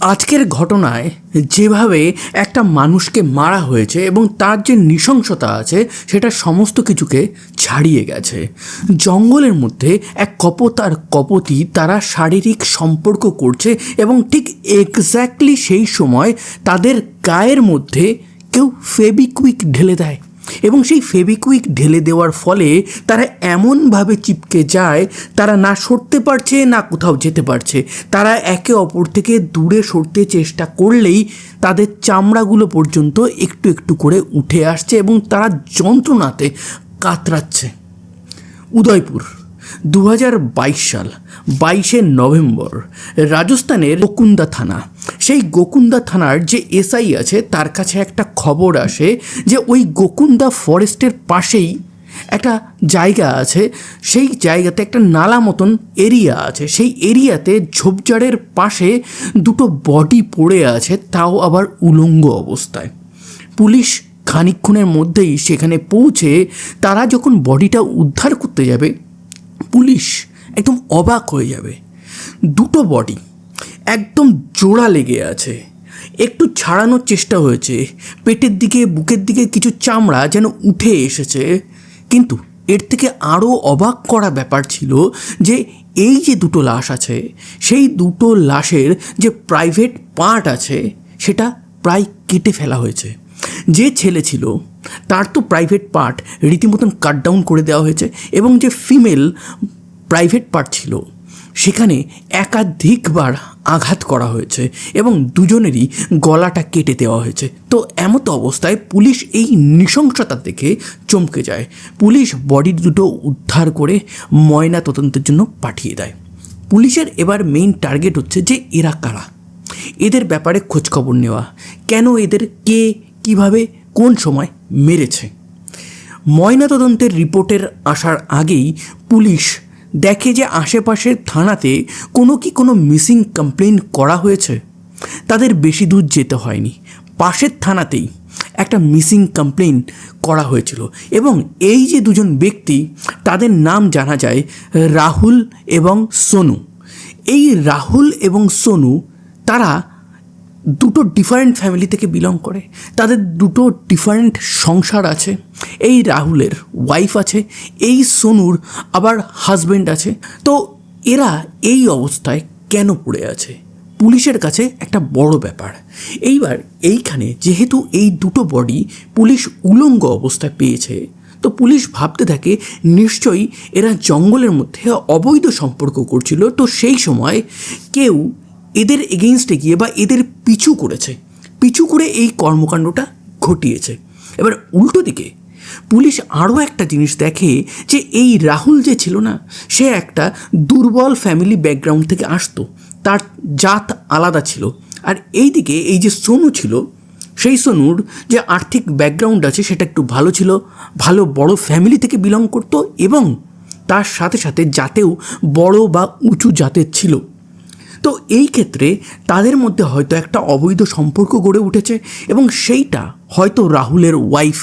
আজকের ঘটনায় যেভাবে একটা মানুষকে মারা হয়েছে এবং তার যে নৃশংসতা আছে, সেটা সমস্ত কিছুকে ছাড়িয়ে গেছে। জঙ্গলের মধ্যে এক কপত আর কপতি তারা শারীরিক সম্পর্ক করছে এবং ঠিক এক্স্যাক্টলি সেই সময় তাদের গায়ের মধ্যে কেউ ফেবিকুইক ঢেলে দেয়। এবং সেই ফেবিকুইক ঢেলে দেওয়ার ফলে তারা এমনভাবে চিপকে যায়, তারা না সরতে পারছে, না কোথাও যেতে পারছে। তারা একে অপর থেকে দূরে সরতে চেষ্টা করলেই তাদের চামড়াগুলো পর্যন্ত একটু একটু করে উঠে আসছে এবং তারা যন্ত্রণাতে কাতরাচ্ছে। উদয়পুর দু হাজার বাইশ সাল, বাইশে নভেম্বর, রাজস্থানের গোকুন্দা থানা। সেই গোকুন্দা থানার যে এসআই আছে, তার কাছে একটা খবর আসে যে ওই গোকুন্দা ফরেস্টের পাশেই একটা জায়গা আছে। সেই জায়গাতে একটা নালা মতন এরিয়া আছে। সেই এরিয়াতে ঝোপঝাড়ের পাশে দুটো বডি পড়ে আছে, তাও আবার উলঙ্গ অবস্থায়। পুলিশ খানিক্ষণের মধ্যেই সেখানে পৌঁছে তারা যখন বডিটা উদ্ধার করতে যাবে, পুলিশ একদম অবাক হয়ে যাবে। দুটো বডি একদম জোড়া লেগে আছে। একটু ছাড়ানোর চেষ্টা হয়েছে। পেটের দিকে, বুকের দিকে কিছু চামড়া যেন উঠে এসেছে। কিন্তু এর থেকে আরও অবাক করা ব্যাপার ছিল যে এই যে দুটো লাশ আছে, সেই দুটো লাশের যে প্রাইভেট পার্ট আছে, সেটা প্রায় কেটে ফেলা হয়েছে। যে ছেলে ছিল, তার তো প্রাইভেট পার্ট রীতিমতন কাট ডাউন করে দেওয়া হয়েছে এবং যে ফিমেল প্রাইভেট পার্ট ছিল সেখানে একাধিকবার আঘাত করা হয়েছে এবং দুজনেরই গলাটা কেটে দেওয়া হয়েছে। তো এমত অবস্থায় পুলিশ এই নৃশংসতা দেখে চমকে যায়। পুলিশ বডি দুটো উদ্ধার করে ময়না তদন্তের জন্য পাঠিয়ে দেয়। পুলিশের এবার মেইন টার্গেট হচ্ছে যে এরা কারা? এদের ব্যাপারে খোঁজখবর নেওয়া। কেন এদের কে, কীভাবে, কোন সময় মেরেছে? ময়নাতদন্তের রিপোর্টের আসার আগেই পুলিশ দেখে যে আশেপাশের থানাতে কোনো কি কোনো মিসিং কমপ্লেন করা হয়েছে? তাদের বেশি দূর যেতে হয়নি। পাশের থানাতেই একটা মিসিং কমপ্লেন করা হয়েছিল এবং এই যে দুজন ব্যক্তি, তাদের নাম জানা যায় রাহুল এবং সোনু। এই রাহুল এবং সোনু, তারা দুটো ডিফারেন্ট ফ্যামিলি থেকে বিলং করে। তাদের দুটো ডিফারেন্ট সংসার আছে। এই রাহুলের ওয়াইফ আছে, এই সোনুর আবার হাজব্যান্ড আছে। তো এরা এই অবস্থায় কেন পড়ে আছে? পুলিশের কাছে একটা বড় ব্যাপার। এইবার এইখানে যেহেতু এই দুটো বডি পুলিশ উলঙ্গ অবস্থায় পেয়েছে, তো পুলিশ ভাবতে থাকে, নিশ্চয়ই এরা জঙ্গলের মধ্যে অবৈধ সম্পর্ক করছিল। তো সেই সময় কেউ এদের এগেনস্টে গিয়ে বা এদের পিছু করেছে। পিছু করে এই কর্মকাণ্ডটা ঘটিয়েছে। এবার উল্টো দিকে পুলিশ আরও একটা জিনিস দেখে যে এই রাহুল যে ছিল না, সে একটা দুর্বল ফ্যামিলি ব্যাকগ্রাউন্ড থেকে আসতো। তার জাত আলাদা ছিল। আর এই দিকে এই যে সোনু ছিল, সেই সোনুর যে আর্থিক ব্যাকগ্রাউন্ড আছে, সেটা একটু ভালো ছিল, ভালো বড় ফ্যামিলি থেকে বিলং করতো এবং তার সাথে সাথে জাতেও বড় বা উঁচু জাতের ছিল। তো এই ক্ষেত্রে তাদের মধ্যে হয়তো একটা অবৈধ সম্পর্ক গড়ে উঠেছে এবং সেইটা হয়তো রাহুলের ওয়াইফ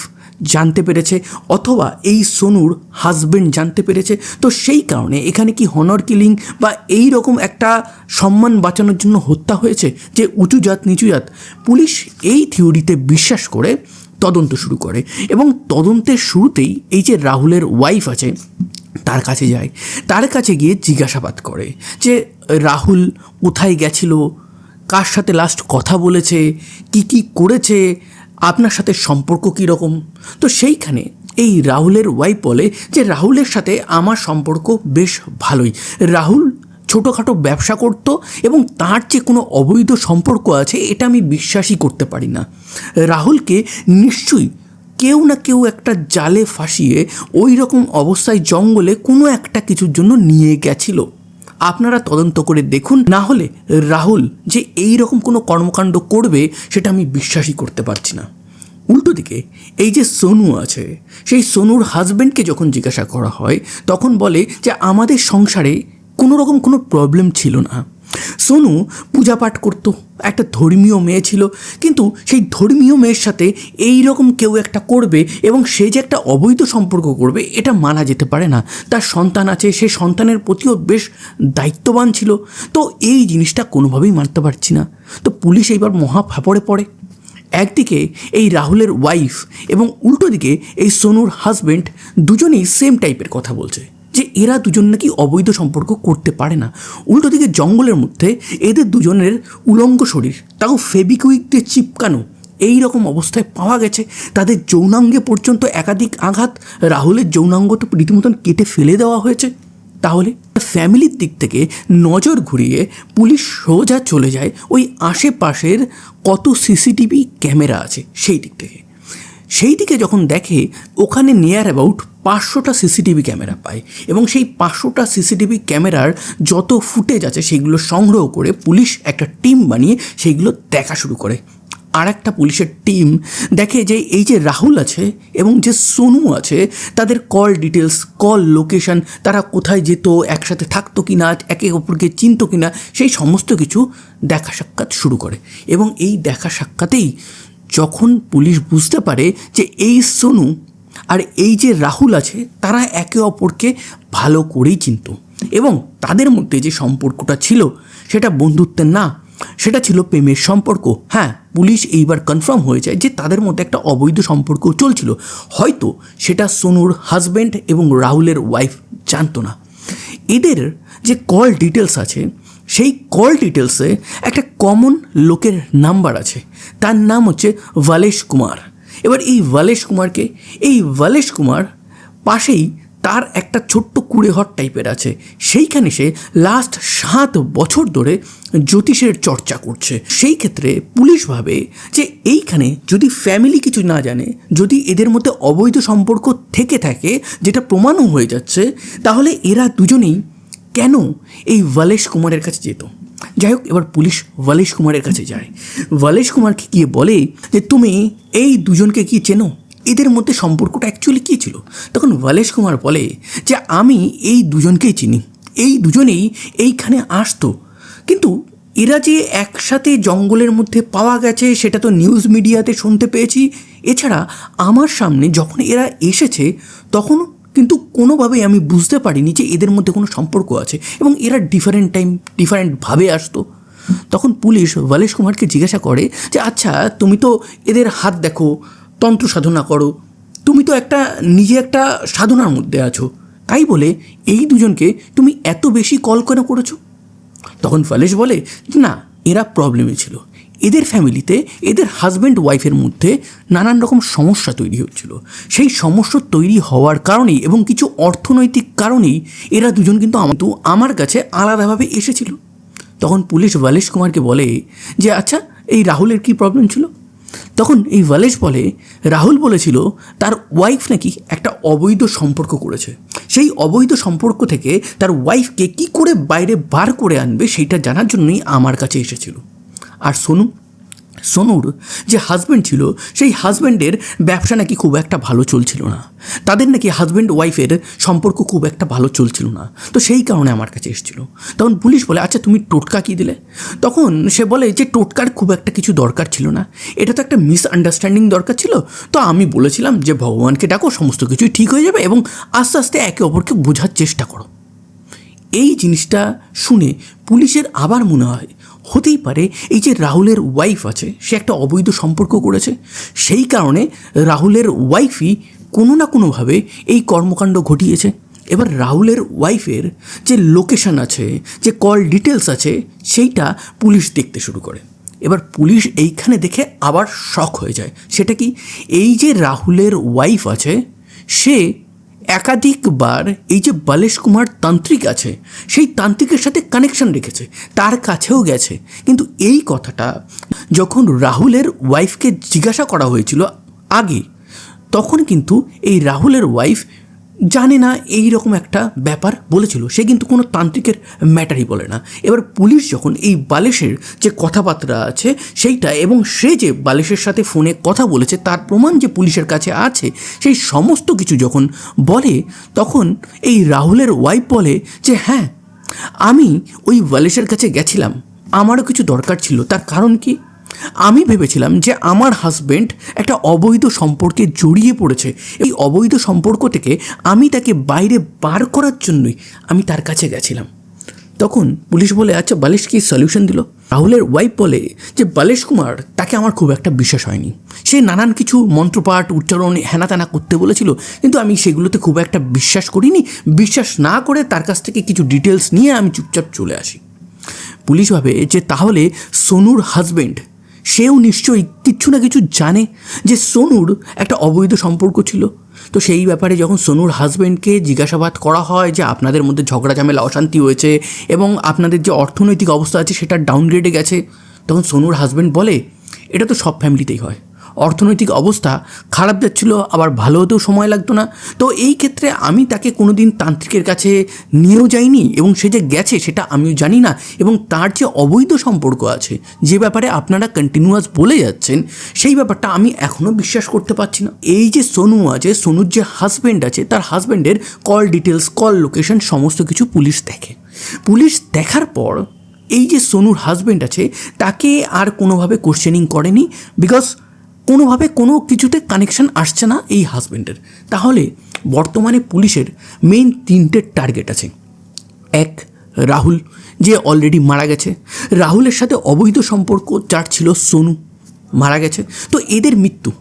জানতে পেরেছে অথবা এই সোনুর হাজব্যান্ড জানতে পেরেছে। তো সেই কারণে এখানে কি হনর কিলিং বা এই রকম একটা সম্মান বাঁচানোর জন্য হত্যা হয়েছে যে উঁচু জাত, নিচু জাত, পুলিশ এই থিওরিতে বিশ্বাস করে তদন্ত শুরু করে এবং তদন্তের শুরুতেই এই যে রাহুলের ওয়াইফ আছে, তার কাছে যায়, তার কাছে গিয়ে জিজ্ঞাসাবাদ করে যে রাহুল কোথায় গেছিল? কার সাথে লাস্ট কথা বলেছে? কি কি করেছে? আপনার সাথে সম্পর্ক কীরকম তো সেইখানে এই রাহুলের ওয়াইফ বলে যে রাহুলের সাথে আমার সম্পর্ক বেশ ভালোই। রাহুল ছোটোখাটো ব্যবসা করতো এবং তার যে কোনো অবৈধ সম্পর্ক আছে, এটা আমি বিশ্বাসই করতে পারি না। রাহুলকে নিশ্চয়ই কেউ না কেউ একটা জালে ফাঁসিয়ে ওই রকম অবস্থায় জঙ্গলে কোনো একটা কিছুর জন্য নিয়ে গেছিল। আপনারা তদন্ত করে দেখুন, না হলে রাহুল যে এই রকম কোনো কর্মকাণ্ড করবে, সেটা আমি বিশ্বাসই করতে পারছি না। উল্টো দিকে, এই যে সোনু আছে, সেই সোনুর হাজব্যান্ডকে যখন জিজ্ঞাসা করা হয়, তখন বলে যে আমাদের সংসারে কোনো রকম কোনো প্রবলেম ছিল না। সোনু পূজা পাঠ করতো। একটা ধর্মীয় মেয়ে ছিল। কিন্তু সেই ধর্মীয় মেয়ের সাথে এই রকম কেউ একটা করবে এবং সে যে একটা অবৈধ সম্পর্ক করবে, এটা মানা যেতে পারে না। তার সন্তান আছে, সে সন্তানের প্রতিও বেশ দায়িত্ববান ছিল। তো এই জিনিসটা কোনোভাবেই মানতে পারছি না। তো পুলিশ এইবার মহা ফাপড়ে পড়ে। একদিকে এই রাহুলের ওয়াইফ এবং উল্টো দিকে এই সোনুর হাজবেন্ড দুজনেই সেম টাইপের কথা বলছে। যে এরা দুজন নাকি অবৈধ সম্পর্ক করতে পারে না। উল্টো দিকে জঙ্গলের মধ্যে এদের দুজনের উলঙ্গ শরীর, তাও ফেবিকুইক দিয়ে চিপকানো। এই রকম অবস্থায় পাওয়া গেছে, তাদের যৌনাঙ্গে পর্যন্ত একাধিক আঘাত, রাহুলের যৌনাঙ্গ তো রীতিমতন কেটে ফেলে দেওয়া হয়েছে। তাহলে ফ্যামিলির দিক থেকে নজর ঘুরিয়ে পুলিশ সোজা চলে যায়, ওই আশেপাশের কত সিসিটিভি ক্যামেরা আছে সেই দিক থেকে। সেই দিকে যখন দেখে, ওখানে নিয়ার অ্যাবাউট পাঁচশোটা সিসিটিভি ক্যামেরা পায় এবং সেই পাঁচশোটা সিসিটিভি ক্যামেরার যত ফুটেজ আছে সেইগুলো সংগ্রহ করে পুলিশ একটা টিম বানিয়ে সেইগুলো দেখা শুরু করে। আর একটা পুলিশের টিম দেখে যে এই যে রাহুল আছে এবং যে সোনু আছে, তাদের কল ডিটেলস কল লোকেশন তারা কোথায় যেত, একসাথে থাকতো কি না একে অপরকে চিনতো কি না সেই সমস্ত কিছু দেখা সাক্ষাৎ শুরু করে। এবং এই দেখা সাক্ষাতেই যখন পুলিশ বুঝতে পারে যে এই সোনু আর এই যে রাহুল আছে, তারা একে অপরকে ভালো করেই চিনত। এবং তাদের মধ্যে যে সম্পর্কটা ছিল, সেটা বন্ধুত্বের না, সেটা ছিল প্রেমের সম্পর্ক। হ্যাঁ পুলিশ এইবার কনফার্ম হয়ে যায় যে তাদের মধ্যে একটা অবৈধ সম্পর্ক চলছিল। হয়তো সেটা সোনুর হাজব্যান্ড এবং রাহুলের ওয়াইফ জানতো না। এদের যে কল ডিটেলস আছে, সেই কল ডিটেলসে একটা কমন লোকের নাম্বার আছে। তার নাম হচ্ছে ভালেশ কুমার। এবার এই ভালেশ কুমারকে, এই ভালেশ কুমার পাশেই তার একটা ছোট্ট কুড়েঘর টাইপের আছে। সেইখানে সে লাস্ট সাত বছর ধরে জ্যোতিষের চর্চা করছে। সেই ক্ষেত্রে পুলিশ ভাবে যে এইখানে যদি ফ্যামিলি কিছু না জানে, যদি এদের মধ্যে অবৈধ সম্পর্ক থেকে থাকে, যেটা প্রমাণও হয়ে যাচ্ছে, তাহলে এরা দুজনেই কেন এই ভালেশ কুমারের কাছে যেত? যাই হোক, এবার পুলিশ ভালেশ কুমারের কাছে যায়। ভালেশ কুমারকে গিয়ে বলে যে, তুমি এই দুজনকে কি চেনো? এদের মধ্যে সম্পর্কটা অ্যাকচুয়ালি কী ছিল? তখন ভালেশ কুমার বলে যে, আমি এই দুজনকেই চিনি। এই দুজনেই এইখানে আসতো। কিন্তু এরা যে একসাথে জঙ্গলের মধ্যে পাওয়া গেছে, সেটা তো নিউজ মিডিয়াতে শুনতে পেয়েছি। এছাড়া আমার সামনে যখন এরা এসেছে, তখন কিন্তু কোনোভাবেই আমি বুঝতে পারিনি যে এদের মধ্যে কোনো সম্পর্ক আছে এবং এরা ডিফারেন্ট টাইম ডিফারেন্টভাবে আসতো। তখন পুলিশ ভালেশ কুমারকে জিজ্ঞাসা করে যে আচ্ছা তুমি তো এদের হাত দেখো, তন্ত্র সাধনা করো, তুমি তো একটা, নিজে একটা সাধনার মধ্যে আছো। তাই বলে এই দুজনকে তুমি এত বেশি কল কেন করেছ? তখন ফালেশ বলে, না, এরা প্রবলেমে ছিল। এদের ফ্যামিলিতে এদের হাজব্যান্ড ওয়াইফের মধ্যে নানান রকম সমস্যা তৈরি হচ্ছিল। সেই সমস্যা তৈরি হওয়ার কারণেই এবং কিছু অর্থনৈতিক কারণেই এরা দুজন কিন্তু কিন্তু আমার কাছে আলাদাভাবে এসেছিল। তখন পুলিশ ওয়ালেশ কুমারকে বলে যে আচ্ছা এই রাহুলের কি প্রবলেম ছিল? তখন এই ওয়ালেশ বলে, রাহুল বলেছিল তার ওয়াইফ নাকি একটা অবৈধ সম্পর্ক করেছে। সেই অবৈধ সম্পর্ক থেকে তার ওয়াইফকে কি করে বাইরে বার করে আনবে সেইটা জানার জন্যই আমার কাছে এসেছিল। আর সোনু? সোনুর যে হাজব্যান্ড ছিল, সেই হাজব্যান্ডের ব্যবসা নাকি খুব একটা ভালো চলছিল না। তাদের নাকি হাজব্যান্ড ওয়াইফের সম্পর্ক খুব একটা ভালো চলছিল না। তো সেই কারণে আমার কাছে এসেছিল। তখন পুলিশ বলে আচ্ছা তুমি টোটকা কী দিলে? তখন সে বলে যে, টোটকার খুব একটা কিছু দরকার ছিল না। এটা তো একটা মিসআন্ডারস্ট্যান্ডিং দরকার ছিল। তো আমি বলেছিলাম যে, ভগবানকে ডাকো, সমস্ত কিছুই ঠিক হয়ে যাবে এবং আস্তে আস্তে একে অপরকে বোঝার চেষ্টা করো। এই জিনিসটা শুনে পুলিশের আবার মনে হয় হতেই পারে এই যে রাহুলের ওয়াইফ আছে, সে একটা অবৈধ সম্পর্ক করেছে, সেই কারণে রাহুলের ওয়াইফই কোনো না কোনোভাবে এই কর্মকাণ্ড ঘটিয়েছে। এবার রাহুলের ওয়াইফের যে লোকেশন আছে, যে কল ডিটেলস আছে, সেইটা পুলিশ দেখতে শুরু করে। এবার পুলিশ এইখানে দেখে আবার শখ হয়ে যায়। সেটা কি? এই যে রাহুলের ওয়াইফ আছে, সে একাধিকবার এই যে বালেশ কুমার তান্ত্রিক আছে, সেই তান্ত্রিকের সাথে কানেকশন রেখেছে, তার কাছেও গেছে। কিন্তু এই কথাটা যখন রাহুলের ওয়াইফকে জিজ্ঞাসা করা হয়েছিল আগে, তখন কিন্তু এই রাহুলের ওয়াইফ জানে না এই রকম একটা ব্যাপার বলেছিল। সে কিন্তু কোনো তান্ত্রিকের ম্যাটারই বলে না। এবার পুলিশ যখন এই বালেশের যে কথাবার্তা আছে সেইটা এবং সে যে বালেশের সাথে ফোনে কথা বলেছে, তার প্রমাণ যে পুলিশের কাছে আছে, সেই সমস্ত কিছু যখন বলে, তখন এই রাহুলের ওয়াইফ বলে যে হ্যাঁ আমি ওই ওয়ালেসের কাছে গেছিলাম। আমারও কিছু দরকার ছিল। তার কারণ কি? আমি ভেবেছিলাম যে আমার হাজবেন্ড একটা অবৈধ সম্পর্কে জড়িয়ে পড়েছে। এই অবৈধ সম্পর্ক থেকে আমি তাকে বাইরে বার করার জন্যই আমি তার কাছে গেছিলাম। তখন পুলিশ বলে আচ্ছা বালিশ কি সলিউশন দিল? রাহুলের ওয়াইফ বলে যে, বালেশ কুমার, তাকে আমার খুব একটা বিশ্বাস হয়নি। সে নানান কিছু মন্ত্রপাঠ, উচ্চারণ হেনা তেনা করতে বলেছিল, কিন্তু আমি সেগুলোতে খুব একটা বিশ্বাস করিনি। বিশ্বাস না করে তার কাছ থেকে কিছু ডিটেলস নিয়ে আমি চুপচাপ চলে আসি। পুলিশ ভাবে যে, তাহলে সোনুর হাজবেন্ড সেও নিশ্চয়ই কিচ্ছু না কিছু জানে যে সোনুর একটা অবৈধ সম্পর্ক ছিল। তো সেই ব্যাপারে যখন সোনুর হাজব্যান্ডকে জিজ্ঞাসাবাদ করা হয় যে আপনাদের মধ্যে ঝগড়া, ঝামেলা, অশান্তি হয়েছে এবং আপনাদের যে অর্থনৈতিক অবস্থা আছে সেটা ডাউনগ্রেডে গেছে, তখন সোনুর হাজব্যান্ড বলে, এটা তো সব ফ্যামিলিতেই হয়। অর্থনৈতিক অবস্থা খারাপ যাচ্ছিল, আবার ভালো হতেও সময় লাগতো না। তো এই ক্ষেত্রে আমি তাকে কোনো দিন তান্ত্রিকের কাছে নিয়েও যাইনি এবং সে যে গেছে সেটা আমিও জানি না এবং তার যে অবৈধ সম্পর্ক আছে, যে ব্যাপারে আপনারা কন্টিনিউয়াস বলে যাচ্ছেন, সেই ব্যাপারটা আমি এখনও বিশ্বাস করতে পারছি না। এই যে সোনু আছে, সোনুর যে হাজব্যান্ড আছে, তার হাজব্যান্ডের কল ডিটেলস কল লোকেশন সমস্ত কিছু পুলিশ দেখে। পুলিশ দেখার পর এই যে সোনুর হাজব্যান্ড আছে, তাকে আর কোনোভাবে কোশ্চেনিং করেনি বিকজ কোনোভাবে কোনো কিছুতে কানেকশন আসছে না এই হাজব্যান্ডের তাহলে বর্তমানে পুলিশের মেইন তিনটে টার্গেট আছে। এক, রাহুল, যে অলরেডি মারা গেছে। রাহুলের সাথে অবৈধ সম্পর্ক, যার ছিল সোনু, মারা গেছে। তো এদের মৃত্যু।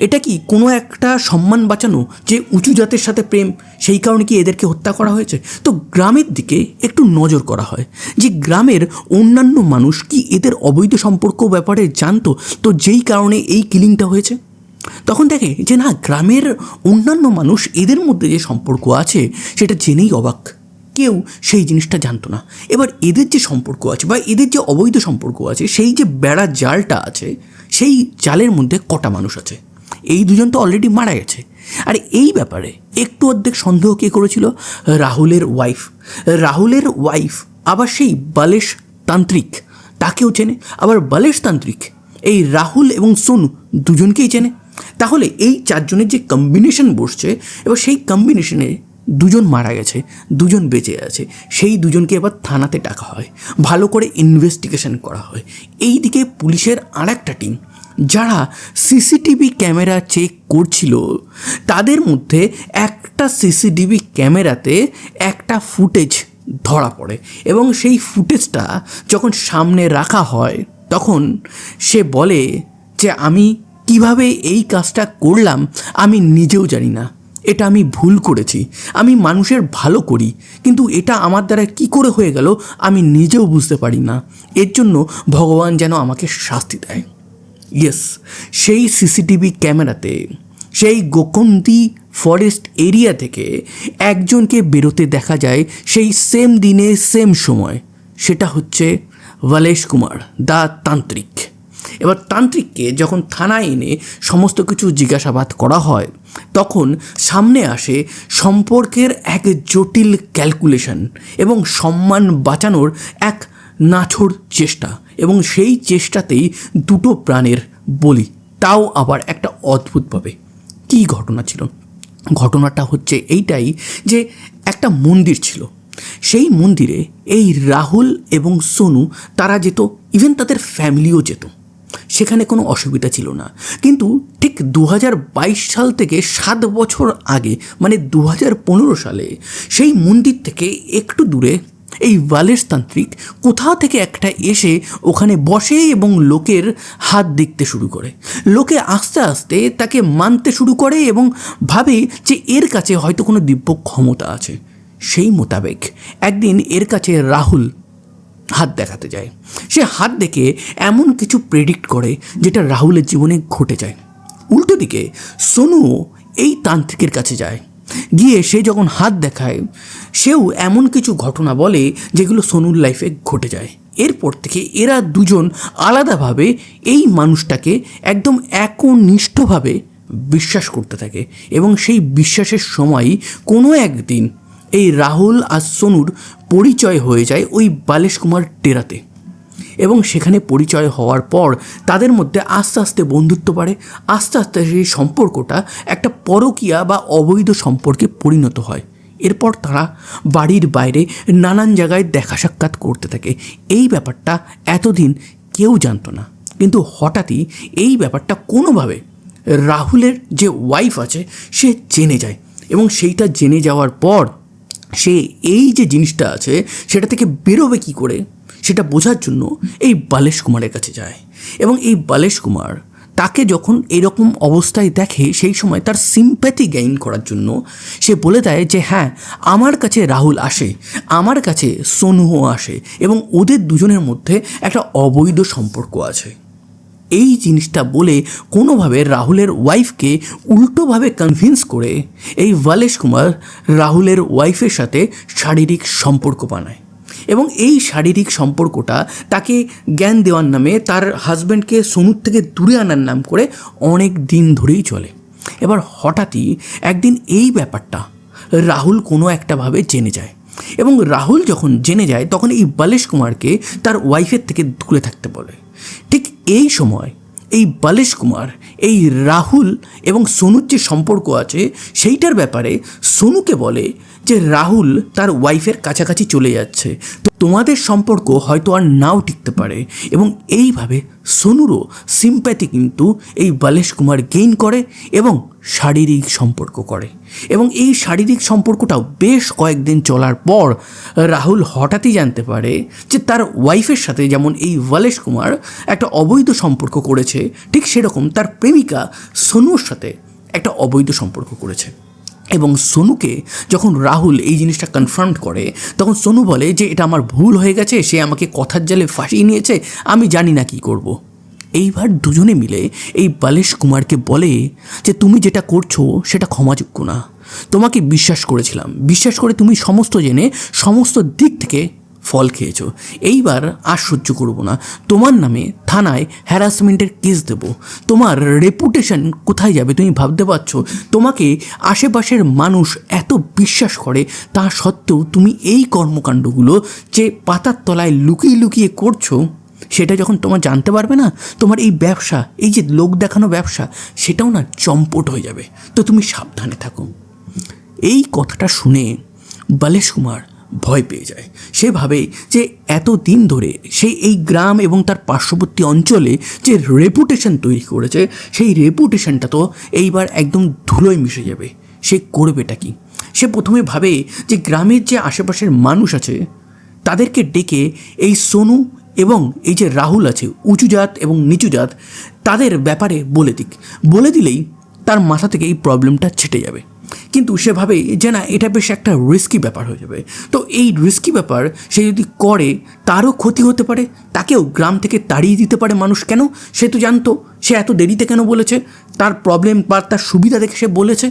এটা কি কোনো একটা সম্মান বাঁচানো যে উঁচু জাতের সাথে প্রেম, সেই কারণে কি এদেরকে হত্যা করা হয়েছে? তো গ্রামের দিকে একটু নজর করা হয় যে গ্রামের অন্যান্য মানুষ কি এদের অবৈধ সম্পর্ক ব্যাপারে জানতো? তো যেই কারণে এই কিলিংটা হয়েছে? তখন দেখে যে না, গ্রামের অন্যান্য মানুষ এদের মধ্যে যে সম্পর্ক আছে, সেটা জেনেই অবাক। কেউ সেই জিনিসটা জানতো না। এবার এদের যে সম্পর্ক আছে বা এদের যে অবৈধ সম্পর্ক আছে, সেই যে বেড়া জালটা আছে, সেই জালের মধ্যে কটা মানুষ আছে? এই দুজন তো অলরেডি মারা গেছে। আর এই ব্যাপারে একটু অর্ধেক সন্দেহ কে করেছিল? রাহুলের ওয়াইফ রাহুলের ওয়াইফ আবার সেই বালেশ তান্ত্রিক। তাকেও চেনে। আবার বালেশ তান্ত্রিক, এই রাহুল এবং সোনু দুজনকেই চেনে। তাহলে এই চারজনের যে কম্বিনেশন বসছে, এবার সেই কম্বিনেশনে দুজন মারা গেছে, দুজন বেঁচে আছে। সেই দুজনকে এবার থানাতে ডাকা হয়। ভালো করে ইনভেস্টিগেশন করা হয়। এই দিকে পুলিশের আর একটা টিম যারা সিসিটিভি ক্যামেরা চেক করছিল, তাদের মধ্যে একটা সিসিটিভি ক্যামেরাতে একটা ফুটেজ ধরা পড়ে এবং সেই ফুটেজটা যখন সামনে রাখা হয়, তখন সে বলে যে, আমি কীভাবে এই কাজটা করলাম আমি নিজেও জানি না। এটা আমি ভুল করেছি। আমি মানুষের ভালো করি, কিন্তু এটা আমার দ্বারা কি করে হয়ে গেল আমি নিজেও বুঝতে পারি না। এর জন্য ভগবান যেন আমাকে শাস্তি দেয়। ইয়েস সেই সিসিটিভি ক্যামেরাতে সেই গোকন্দি ফরেস্ট এরিয়া থেকে একজনকে বেরোতে দেখা যায় সেই সেম দিনে সেম সময়। সেটা হচ্ছে ওয়ালেশ কুমার দা তান্ত্রিক। এবার তান্ত্রিককে যখন থানায় এনে সমস্ত কিছু জিজ্ঞাসাবাদ করা হয়, তখন সামনে আসে সম্পর্কের এক জটিল ক্যালকুলেশন এবং সম্মান বাঁচানোর এক নাছোড় চেষ্টা। এবং সেই চেষ্টাতেই দুটো প্রাণের বলি। তাও আবার একটা অদ্ভুতভাবে। কী ঘটনা ছিল? ঘটনাটা হচ্ছে এইটাই যে একটা মন্দির ছিল। সেই মন্দিরে এই রাহুল এবং সোনু, তারা যেত ইভেন তাদের ফ্যামিলিও যেত। সেখানে কোনো অসুবিধা ছিল না। কিন্তু ঠিক দু হাজার বাইশ সাল থেকে সাত বছর আগে মানে দু হাজার পনেরো সালে, সেই মন্দির থেকে একটু দূরে এই তান্ত্রিক কোথাও থেকে একটা এসে ওখানে বসে এবং লোকের হাত দেখতে শুরু করে। লোকে আস্তে আস্তে তাকে মানতে শুরু করে এবং ভাবে যে এর কাছে হয়তো কোনো দিব্য ক্ষমতা আছে। সেই মোতাবেক একদিন এর কাছে রাহুল হাত দেখাতে যায়। সে হাত দেখে এমন কিছু প্রেডিক্ট করে যেটা রাহুলের জীবনে ঘটে যায়। উল্টো দিকে সোনুও এই তান্ত্রিকের কাছে যায়। গিয়ে সে যখন হাত দেখায়, সেও এমন কিছু ঘটনা বলে যেগুলো সোনুর লাইফে ঘটে যায়। এরপর থেকে এরা দুজন আলাদাভাবে এই মানুষটাকে একদম একনিষ্ঠভাবে বিশ্বাস করতে থাকে এবং সেই বিশ্বাসের সময় কোনো একদিন এই রাহুল আর সোনুর পরিচয় হয়ে যায় ওই বালেশ কুমার টেরাতে। এবং সেখানে পরিচয় হওয়ার পর তাদের মধ্যে আস্তে আস্তে বন্ধুত্ব বাড়ে, আস্তে আস্তে সেই সম্পর্কটা একটা পরকীয়া বা অবৈধ সম্পর্কে পরিণত হয়। এরপর তারা বাড়ির বাইরে নানান জায়গায় দেখা সাক্ষাৎ করতে থাকে। এই ব্যাপারটা এতদিন কেউ জানতো না। কিন্তু হঠাৎই এই ব্যাপারটা কোনোভাবে রাহুলের যে ওয়াইফ আছে, সে জেনে যায় এবং সেইটা জেনে যাওয়ার পর সে এই যে জিনিসটা আছে, সেটা থেকে বেরোবে কী করে? সেটা বোঝার জন্য এই বালেশ কুমারের কাছে যায়। এবং এই বালেশ কুমার তাকে যখন এরকম অবস্থায় দেখে সেই সময় তার সিম্প্যাথি গেইন করার জন্য সে বলে দেয় যে হ্যাঁ আমার কাছে রাহুল আসে, আমার কাছে সোনুও আসে এবং ওদের দুজনের মধ্যে একটা অবৈধ সম্পর্ক আছে। এই জিনিসটা বলে কোনোভাবে রাহুলের ওয়াইফকে উল্টোভাবে কনভিন্স করে এই ওয়ালেশ কুমার রাহুলের ওয়াইফের সাথে শারীরিক সম্পর্ক বানায়। এবং এই শারীরিক সম্পর্কটা তাকে জ্ঞান দেওয়ার নামে তার হাজব্যান্ডকে সমুদ্র থেকে দূরে আনার নাম করে অনেক দিন ধরেই চলে। এবার হঠাৎই একদিন এই ব্যাপারটা রাহুল কোনো একটাভাবে জেনে যায় এবং রাহুল যখন জেনে যায়, তখন এই বালেশ কুমারকে তার ওয়াইফের থেকে দূরে থাকতে বলে। ঠিক এই সময় এই বালেশ কুমার, এই রাহুল এবং সোনুর যে সম্পর্ক আছে, সেইটার ব্যাপারে সোনুকে বলে যে রাহুল তার ওয়াইফের কাছাকাছি চলে যাচ্ছে। তো তোমাদের সম্পর্ক হয়তো আর নাও টিকতে পারে এবং এইভাবে সোনুরও সিম্প্যাথি কিন্তু এই বালেশ কুমার গেইন করে এবং শারীরিক সম্পর্ক করে। এবং এই শারীরিক সম্পর্কটাও বেশ কয়েকদিন চলার পর রাহুল হঠাৎই জানতে পারে যে তার ওয়াইফের সাথে যেমন এই ওয়ালেশ কুমার একটা অবৈধ সম্পর্ক করেছে, ঠিক সেরকম তার প্রেমিকা সোনুর সাথে একটা অবৈধ সম্পর্ক করেছে। এবং সোনুকে যখন রাহুল এই জিনিসটা কনফার্ম করে, তখন সোনু বলে যে, এটা আমার ভুল হয়ে গেছে, সে আমাকে কথার জালে ফাঁসিয়ে নিয়েছে, আমি জানি না কি করব। এইবার দুজনে মিলে এই বালেশ কুমারকে বলে যে, তুমি যেটা করছ, সেটা ক্ষমাযোগ্য না তোমাকে বিশ্বাস করেছিলাম বিশ্বাস করে তুমি সমস্ত জেনে, সমস্ত দিক থেকে ফল খেয়েছো। এইবার আর সহ্য করব না। তোমার নামে থানায় হ্যারাসমেন্টের কেস দেবো। তোমার রেপুটেশন কোথায় যাবে তুমি ভাবতে পারছ? তোমাকে আশেপাশের মানুষ এত বিশ্বাস করে, তা সত্ত্বেও তুমি এই কর্মকাণ্ডগুলো যে পাতার তলায় লুকিয়ে লুকিয়ে করছ, সেটা যখন তোমার জানতে পারবে না, তোমার এই ব্যবসা, এই যে লোক দেখানো ব্যবসা, সেটাও না চম্পট হয়ে যাবে। তো তুমি সাবধানে থাকো। এই কথাটা শুনে বালেশ কুমার ভয় পেয়ে যায়। সে ভাবে যে এত দিন ধরে সে এই গ্রাম এবং তার পার্শ্ববর্তী অঞ্চলে যে রেপুটেশন তৈরি করেছে, সেই রেপুটেশনটা তো এইবার একদম ধুলোয় মিশে যাবে। সে করবেটা কি? সে প্রথমে ভাবে যে গ্রামের যে আশেপাশের মানুষ আছে, তাদেরকে ডেকে এই সোনু এবং এই যে রাহুল আছে, উঁচু জাত এবং নিচু জাত, তাদের ব্যাপারে বলে দিক। বলে দিলেই তার মাথা থেকে এই প্রবলেমটা ছেটে যাবে। কিন্তু সে ভাবে যে না, এটা বেশ একটা রিস্কি ব্যাপার হয়ে যাবে। তো এই রিস্কি ব্যাপার সে যদি করে, তারও ক্ষতি হতে পারে, তাকেও গ্রাম থেকে তাড়িয়ে দিতে পারে মানুষ কেন? সে তো জানতো, সে এত দেরিতে কেন বলেছে? তার প্রবলেম বা তার সুবিধা দেখে সে বলেছে।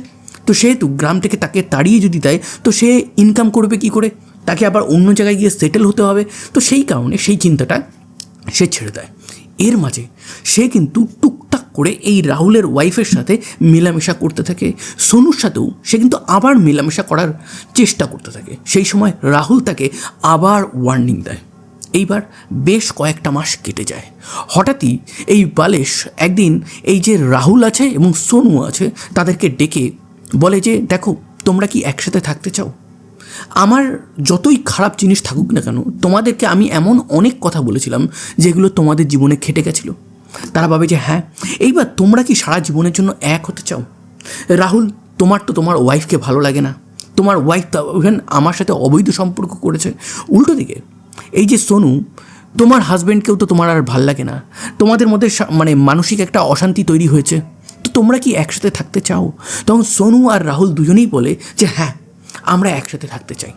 তো সেহেতু গ্রাম থেকে তাকে তাড়িয়ে যদি দেয়, তো সে ইনকাম করবে কি করে? তাকে আবার অন্য জায়গায় গিয়ে সেটেল হতে হবে। তো সেই কারণে সেই চিন্তাটা সে ছেড়ে দেয়। এর মাঝে সে কিন্তু টুকটাক করে এই রাহুলের ওয়াইফের সাথে মেলামেশা করতে থাকে। সোনুর সাথেও সে কিন্তু আবার মেলামেশা করার চেষ্টা করতে থাকে। সেই সময় রাহুল তাকে আবার ওয়ার্নিং দেয়। এইবার বেশ কয়েকটা মাস কেটে যায়। হঠাৎই এই বালেশ একদিন এই যে রাহুল আছে এবং সোনু আছে, তাদেরকে ডেকে বলে যে, দেখো, তোমরা কি একসাথে থাকতে চাও? আমার যতই খারাপ জিনিস থাকুক না কেন, তোমাদেরকে আমি এমন অনেক কথা বলেছিলাম যেগুলো তোমাদের জীবনে খেটে গেছিল। তারা ভাবে যে হ্যাঁ এইবার তোমরা কি সারা জীবনের জন্য এক হতে চাও? রাহুল, তোমার তো তোমার ওয়াইফকে ভালো লাগে না। তোমার ওয়াইফ তো ইভেন আমার সাথে অবৈধ সম্পর্ক করেছে। উল্টো দিকে, এই যে সোনু, তোমার হাজব্যান্ডকেও তো তোমার আর ভালো লাগে না। তোমাদের মধ্যে মানে মানসিক একটা অশান্তি তৈরি হয়েছে। তো তোমরা কি একসাথে থাকতে চাও? তখন সোনু আর রাহুল দুজনেই বলে যে হ্যাঁ আমরা একসাথে থাকতে চাই।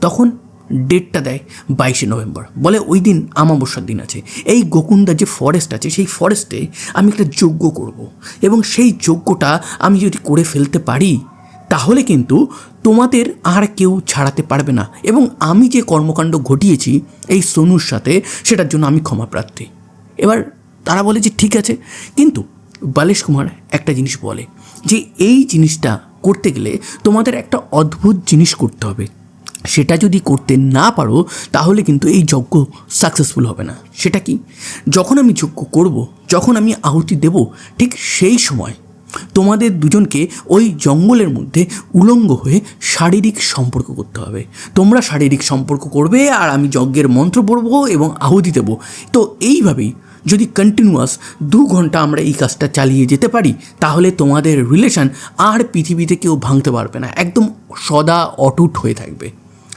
তখন ডেটটা দেয় বাইশে নভেম্বর। বলে ওই দিন আমাবস্যার দিন আছে। এই গোকুন্দার যে ফরেস্ট আছে, সেই ফরেস্টে আমি একটা যজ্ঞ করব। এবং সেই যজ্ঞটা আমি যদি করে ফেলতে পারি, তাহলে কিন্তু তোমাদের আর কেউ ছাড়াতে পারবে না। এবং আমি যে কর্মকাণ্ড ঘটিয়েছি, এই সোনুর সাথে সেটার জন্য আমি ক্ষমা প্রার্থী। এবার তারা বলে যে ঠিক আছে। কিন্তু বালেশ কুমার একটা জিনিস বলে যে, এই জিনিসটা করতে গেলে তোমাদের একটা অদ্ভুত জিনিস করতে হবে। সেটা যদি করতে না পারো, তাহলে কিন্তু এই যজ্ঞ সাকসেসফুল হবে না। সেটা কি? যখন আমি যজ্ঞ করব, যখন আমি আহুতি দেব, ঠিক সেই সময় তোমাদের দুজনকে ওই জঙ্গলের মধ্যে উলঙ্গ হয়ে শারীরিক সম্পর্ক করতে হবে। তোমরা শারীরিক সম্পর্ক করবে আর আমি যজ্ঞের মন্ত্র পড়ব এবং আহুতি দেবো। তো এইভাবেই যদি কন্টিনিউয়াস দু ঘণ্টা আমরা এই কাজটা চালিয়ে যেতে পারি, তাহলে তোমাদের রিলেশন আর পৃথিবীতে কেউ ভাঙতে পারবে না, একদম সদা অটুট হয়ে থাকবে।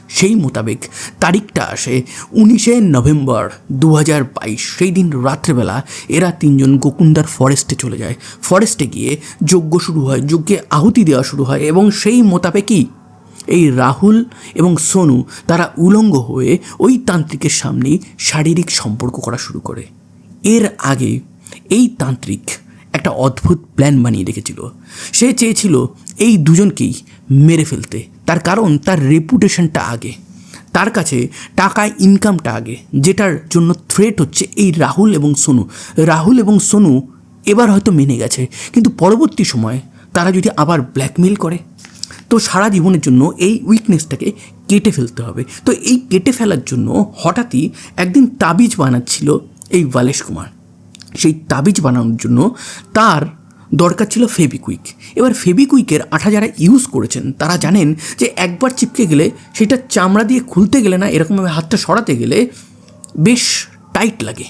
সেই মোতাবেক তারিখটা আসে উনিশে নভেম্বর দু হাজার বাইশ, সেই দিন রাত্রেবেলা এরা তিনজন গোকুন্দার ফরেস্টে চলে যায়। ফরেস্টে গিয়ে যজ্ঞ শুরু হয়, যজ্ঞে আহুতি দেওয়া শুরু হয় এবং সেই মোতাবেকই এই রাহুল এবং সোনু তারা উলঙ্গ হয়ে ওই তান্ত্রিকের সামনেই শারীরিক সম্পর্ক করা শুরু করে। এর আগে এই তান্ত্রিক একটা অদ্ভুত প্ল্যান বানিয়ে রেখেছিল। সে চেয়েছিল এই দুজনকেই মেরে ফেলতে। তার কারণ, তার রেপুটেশনটা আগে। তার কাছে টাকা ইনকামটা আগে। যেটার জন্য থ্রেট হচ্ছে এই রাহুল এবং সোনু। রাহুল এবং সোনু এবার হয়তো মেনে গেছে। কিন্তু পরবর্তী সময়ে তারা যদি আবার ব্ল্যাকমেল করে, তো সারা জীবনের জন্য এই উইকনেসটাকে কেটে ফেলতে হবে। তো এই কেটে ফেলার জন্য হঠাৎই একদিন তাবিজ বানাচ্ছিল এই বালেশ কুমার। সেই তাবিজ বানানোর জন্য তার দরকার ছিল ফেবিকুইক এবার ফেবিকুইকের আঠা যারা ইউজ করেছেন, তারা জানেন যে একবার চিপকে গেলে সেটা চামড়া দিয়ে খুলতে গেলে না, এরকমভাবে হাতটা সরাতে গেলে বেশ টাইট লাগে।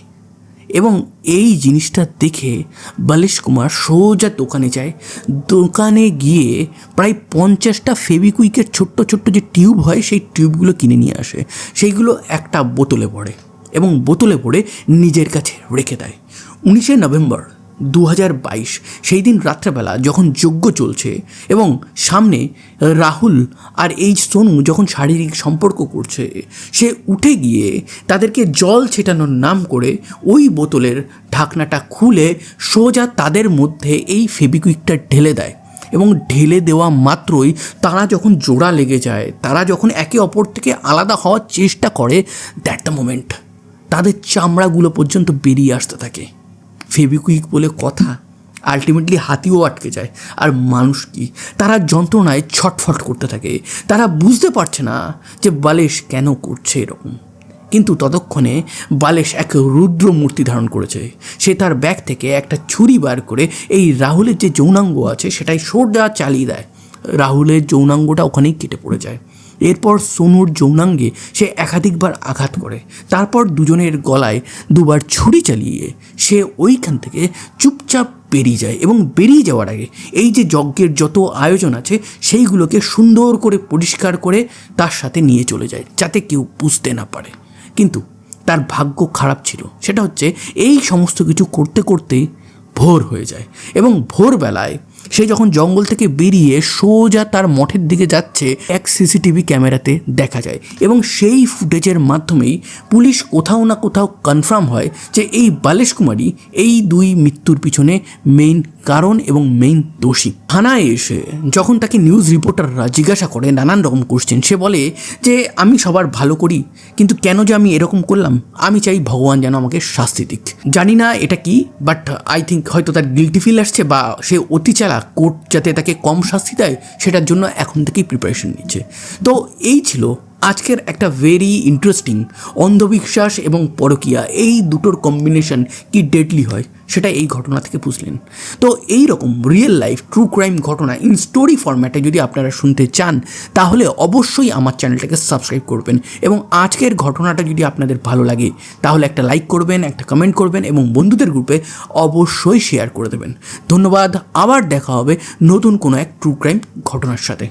এবং এই জিনিসটা দেখে বালিশ কুমার সোজা দোকানে যায়। দোকানে গিয়ে প্রায় পঞ্চাশটা ফেবিকুইকের ছোট্ট ছোট্ট যে টিউব হয়, সেই টিউবগুলো কিনে নিয়ে আসে। সেইগুলো একটা বোতলে পড়ে। এবং বোতলে পড়ে নিজের কাছে রেখে দেয়। উনিশে নভেম্বর দু বাইশ, সেই দিন রাত্রেবেলা যখন যজ্ঞ চলছে এবং সামনে রাহুল আর এই সোনু যখন শারীরিক সম্পর্ক করছে, সে উঠে গিয়ে তাদেরকে জল ছেটানোর নাম করে ওই বোতলের ঢাকনাটা খুলে সোজা তাদের মধ্যে এই ফেবিকুইকটা ঢেলে দেয় এবং ঢেলে দেওয়া মাত্রই তারা যখন জোড়া লেগে যায়, তারা যখন একে অপর থেকে আলাদা হওয়ার চেষ্টা করে দ্যাট দ্য মোমেন্ট তাদের চামড়াগুলো পর্যন্ত বেরিয়ে আসতে থাকে। ফেবিকুইক বলে কথা আলটিমেটলি হাতিও আটকে যায়। আর মানুষ কি? তারা যন্ত্রণায় ছটফট করতে থাকে। তারা বুঝতে পারছে না যে বালেশ কেন করছে এরকম। কিন্তু ততক্ষণে বালেশ এক রুদ্র মূর্তি ধারণ করেছে। সে তার ব্যাগ থেকে একটা ছুরি বার করে এই রাহুলের যে যৌনাঙ্গ আছে সেটাই সোজা চালিয়ে দেয়। রাহুলের যৌনাঙ্গটা ওখানেই কেটে পড়ে যায়। এরপর সোনুর যৌনাঙ্গে সে একাধিকবার আঘাত করে। তারপর দুজনের গলায় দুবার ছুরি চালিয়ে সে ওইখান থেকে চুপচাপ বেরিয়ে যায় এবং বেরিয়ে যাওয়ার আগে এই যে যজ্ঞের যত আয়োজন আছে সেইগুলোকে সুন্দর করে পরিষ্কার করে তার সাথে নিয়ে চলে যায়, যাতে কেউ বুঝতে না পারে। কিন্তু তার ভাগ্য খারাপ ছিল। সেটা হচ্ছে এই সমস্ত কিছু করতে করতে ভোর হয়ে যায় এবং ভোরবেলায় সে যখন জঙ্গল থেকে বেরিয়ে সোজা তার মঠের দিকে যাচ্ছে, এক সিসিটিভি ক্যামেরাতে দেখা যায় এবং সেই ফুটেজের মাধ্যমেই পুলিশ কোথাও না কোথাও কনফার্ম হয় যে এই বালেশ কুমারী এই দুই মৃত্যুর পিছনে মেইন কারণ এবং মেইন দোষী। থানায় এসে যখন তাকে নিউজ রিপোর্টাররা জিজ্ঞাসা করে নানান রকম কোশ্চেন সে বলে যে, আমি সবার ভালো করি, কিন্তু কেন যে আমি এরকম করলাম? আমি চাই ভগবান যেন আমাকে শাস্তি দিক। জানি না এটা কি বাট আই থিঙ্ক হয়তো তার গিলটি ফিল আসছে বা সে অতি চালাক কোর্ট যাতে তাকে কম শাস্তি দেয়, সেটার জন্য এখন থেকেই প্রিপারেশন নিচ্ছে। তো এই ছিল আজকের একটা ভেরি ইন্টারেস্টিং অন্ধবিশ্বাস এবং পরকিয়া, এই দুটোর কম্বিনেশন কি ডেডলি হয়, সেটা এই ঘটনা থেকে বুঝলেন। তো এই রকম রিয়েল লাইফ ট্রু ক্রাইম ঘটনা ইন স্টোরি ফরম্যাটে যদি আপনারা শুনতে চান, তাহলে অবশ্যই আমার চ্যানেলটাকে সাবস্ক্রাইব করবেন এবং আজকের ঘটনাটা যদি আপনাদের ভালো লাগে, তাহলে একটা লাইক করবেন, একটা কমেন্ট করবেন এবং বন্ধুদের গ্রুপে অবশ্যই শেয়ার করে দেবেন। ধন্যবাদ, আবার দেখা হবে নতুন কোনো এক ট্রু ক্রাইম ঘটনার সাথে।